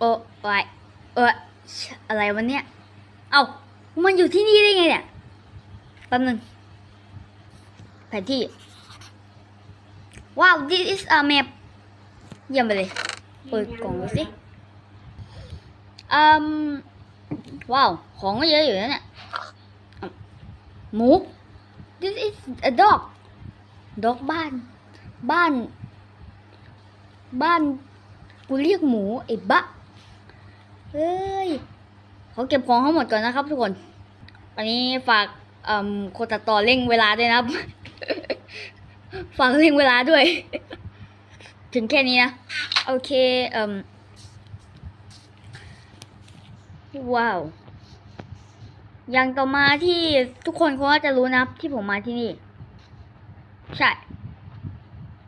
โอ้ยเอออะไรวันเนี้ยเอ้ามันอยู่ที่นี่ได้ไงเนี่ยแป๊บนึงแผนที่ว้าว this is a map เยี่ยมไปเลย เปิดกล่องดูสิอืมว้าว ของก็เยอะอยู่นะเนี่ยหมู this is a dog dog บ้าน บ้าน บ้าน กูเรียกหมูไอ้บะ เฮ้ยเขาเก็บของทั้งหมดก่อนนะครับ ทุกคนอันนี้ฝากเอ่อคนตัดต่อเร่งเวลาด้วยนะครับ ฝากเร่งเวลาด้วย ถึงแค่นี้นะ โอเคเอ่ว้าว อย่างต่อมาที่ทุกคนคงจะรู้นะที่ผมมาที่นี่ ใช่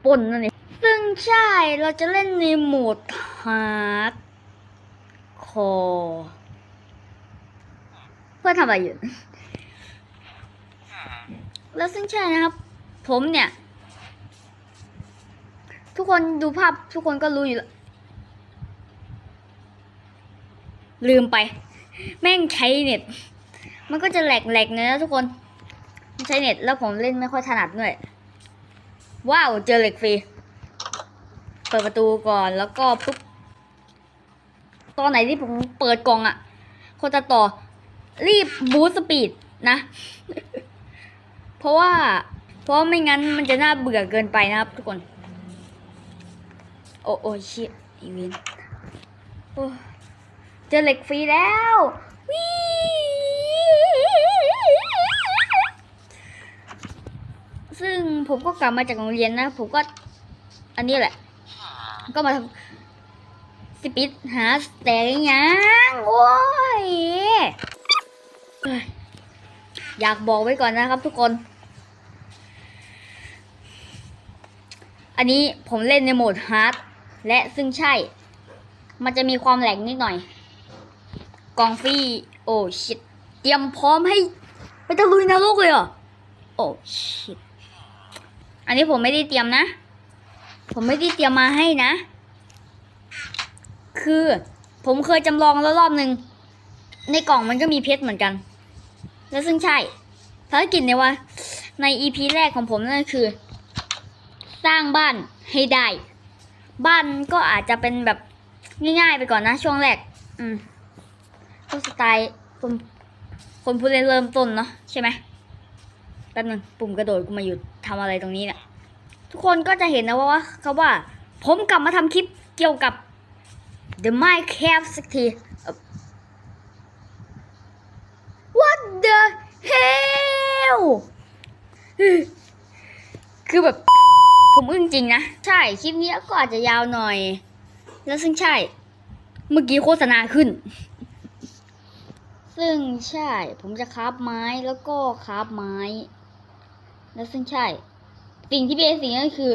ปนนั่นเองซึ่งใช่เราจะเล่นในโหมดฮาร์ด คอเพื่อทำอะไรอยู่ แล้วซึ่งใช่นะครับ ผมเนี่ย ทุกคนดูภาพทุกคนก็รู้อยู่แล้ว ลืมไป แม่งใช้เน็ต มันก็จะแหลกแหลกๆนะทุกคนใช้เน็ตแล้วผมเล่นไม่ค่อยถนัดด้วย ว้าว เจอเหล็กฟรี เปิดประตูก่อนแล้วก็ปุ๊บ ตอนไหนที่ผมเปิดกล่องอะ่ะคนจะต่อ รีบบูสต์สปีดนะ เพราะว่า เพราะไม่งั้นมันจะน่าเบื่อเกินไปนะครับ ทุกคน โอ้โอ้ชิอีเวนเจอเหล็กฟรีแล้ววิซึ่งผมก็กลับมาจากโรงเรียนนะ ผมก็ อันนี้แหละ ก็มาทำ สปิดหาแต่ยังโอ้ยเอ้ยอยากบอกไว้ก่อนนะครับทุกคน อันนี้ผมเล่นในโหมดฮาร์ดและซึ่งใช่ มันจะมีความแหลกนิดหน่อย กองฟรีโอ้ชิตเตรียมพร้อมให้ไปตะลุยนรกเลยเหรอ โอ้ชิตอันนี้ผมไม่ได้เตรียมนะ ผมไม่ได้เตรียมมาให้นะ คือ ผมเคยจำลองแล้วรอบหนึ่งในกล่องมันก็มีเพชรเหมือนกัน แล้วซึ่งใช่ภารกิจในว่า ในอีพีแรกของผมนั่นคือ สร้างบ้านให้ได้ บ้านก็อาจจะเป็นแบบง่ายๆไปก่อนนะช่วงแรก อืมก็สไตล์คนคนผู้เล่นเริ่มต้นเนาะใช่ไหมแป๊บนึงปุ่มกระโดดกูมาอยู่ทำอะไรตรงนี้เนี่ยทุกคนก็จะเห็นนะว่าว่าเขาว่า ผมกลับมาทำคลิปเกี่ยวกับ The Minecraft สักที What the hell คือแบบ ผมอึ้งจริงนะ ใช่ คลิปนี้ก็อาจจะยาวหน่อย แล้วซึ่งใช่ เมื่อกี้โฆษณาขึ้น ซึ่งใช่ ผมจะคราฟไม้แล้วก็คราฟไม้ แล้วซึ่งใช่ สิ่งที่เป็นสิ่งก็คือ